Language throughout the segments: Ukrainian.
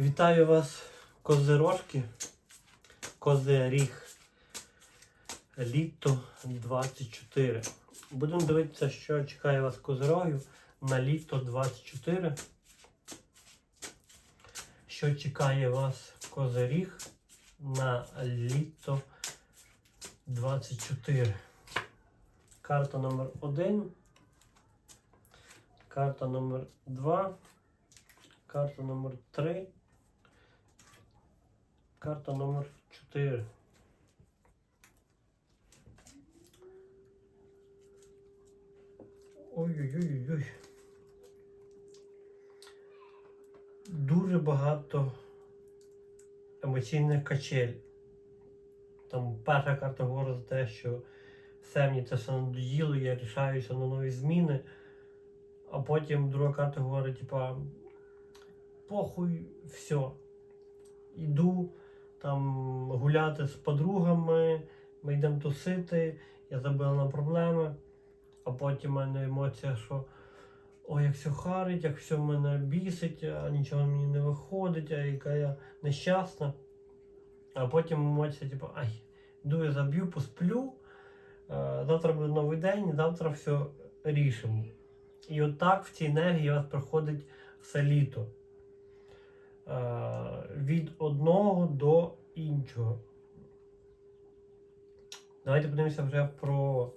Вітаю вас, козирожки, козиріг. Літо 24. Будемо дивитися, що чекає вас козирогів на літо 24. Що чекає вас козиріг на літо 24. Карта номер 1. Карта номер 2. Карта номер 3. Карта номер 4. Ой-ой-ой-ой. Дуже багато емоційних качель. Там перша карта говорить за те, що все мені це все надоїло, я рішаюся на нові зміни. А потім друга карта говорить, типа, похуй, все. Іду там гуляти з подругами, ми йдемо тусити, я забила на проблеми, а потім в мене емоція, що ой, як все харить, як все мене бісить, а нічого мені не виходить, а яка я нещасна. А потім емоція, типу, ай, йду я заб'ю, посплю. е, Завтра буде новий день, завтра все рішимо. І отак в цій енергії у вас проходить все літо. Е, Від одного до іншого. Давайте подивимося вже про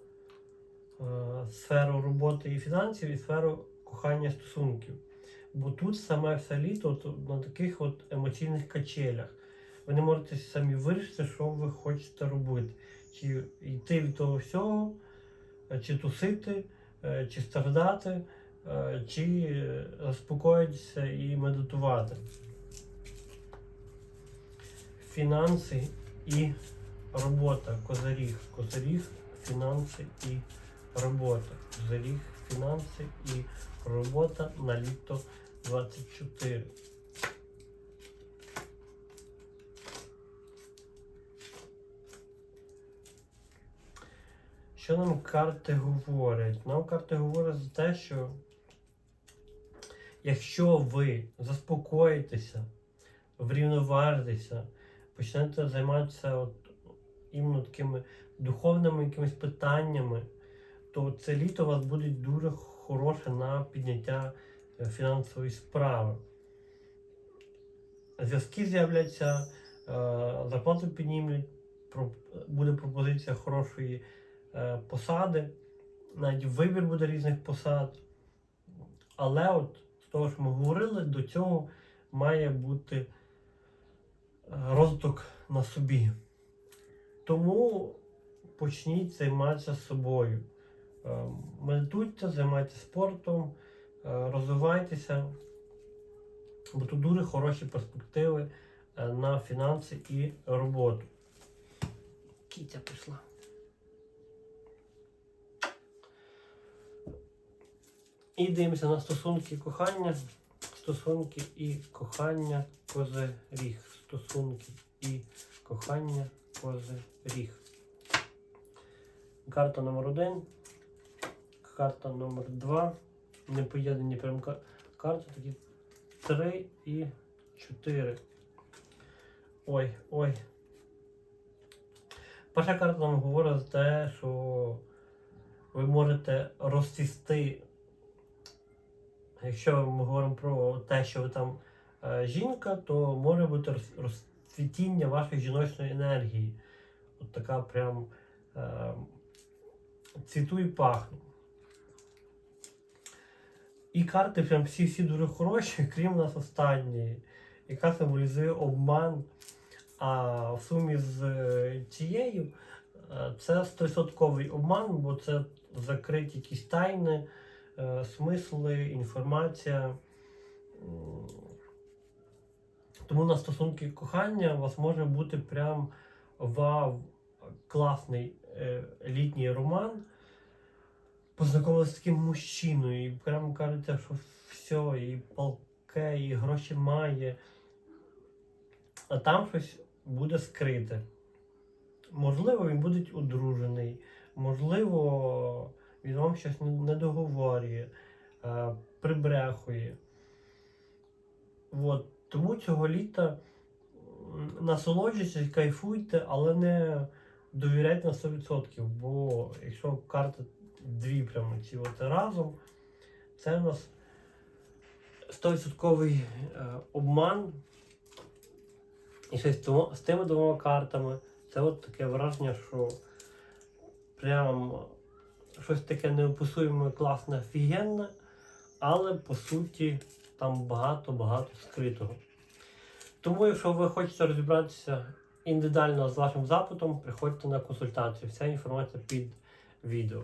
е, сферу роботи і фінансів і сферу кохання стосунків. Бо тут саме все літо от, на таких от емоційних качелях. Ви не можете самі вирішити, що ви хочете робити. Чи йти від того всього, е, чи тусити, чи страждати, чи заспокоїтися і медитувати. Фінанси і робота. Козаріг. Козаріг, фінанси і робота. Козаріг, фінанси і робота на літо 24. Що нам карти говорять? Нам карти говорять за те, що якщо ви заспокоїтеся, врівноважитеся, почнете займатися от, іменно такими духовними якимись питаннями, то це літо у вас буде дуже хороше на підняття е, фінансової справи. Зв'язки з'являться, е, зарплату піднімуть, буде пропозиція хорошої е, посади, навіть вибір буде різних посад. Але от з того, що ми говорили, до цього має бути розвиток на собі. Тому почніть займатися собою. Е, Медитуйте, займайтеся спортом, е, розвивайтеся, бо тут дуже хороші перспективи е, на фінанси і роботу. Кітя пішла. І дивимося на стосунки кохання. Стосунки і кохання козиріг. Стосунки і кохання козиріг. Карта номер один. Карта номер два. Не поєднані прям ка- карти, такі три і чотири. Ой, ой. Перша карта нам говорить за те, що ви можете розцвісти Якщо ми говоримо про те, що ви там е, жінка, то може бути розцвітіння вашої жіночної енергії. От така прям е, цвіту і пахну. І карти прям всі-всі дуже хороші, крім нас останньої, яка символізує обман. А в сумі з е, цією е, це 100% обман, бо це закриті якісь тайни е, смисли, інформація. Тому на стосунки кохання у вас може бути прям вау, класний е, літній роман. Познайомилися з таким мужчиною, і прямо кажете, що все, і палке, і гроші має. А там щось буде скрите. Можливо, він буде одружений, можливо, він вам щось не договорює, е, прибрехує. От. Тому цього літа насолоджуйтесь, кайфуйте, але не довіряйте на 100%. Бо якщо карти дві прямо ці от разом, це у нас 100% е, обман. І з, з тими двома картами, це от таке враження, що прям щось таке неописуємо класне, офігенне, але по суті там багато-багато скритого. Тому, якщо ви хочете розібратися індивідуально з вашим запитом, приходьте на консультацію. Вся інформація під відео.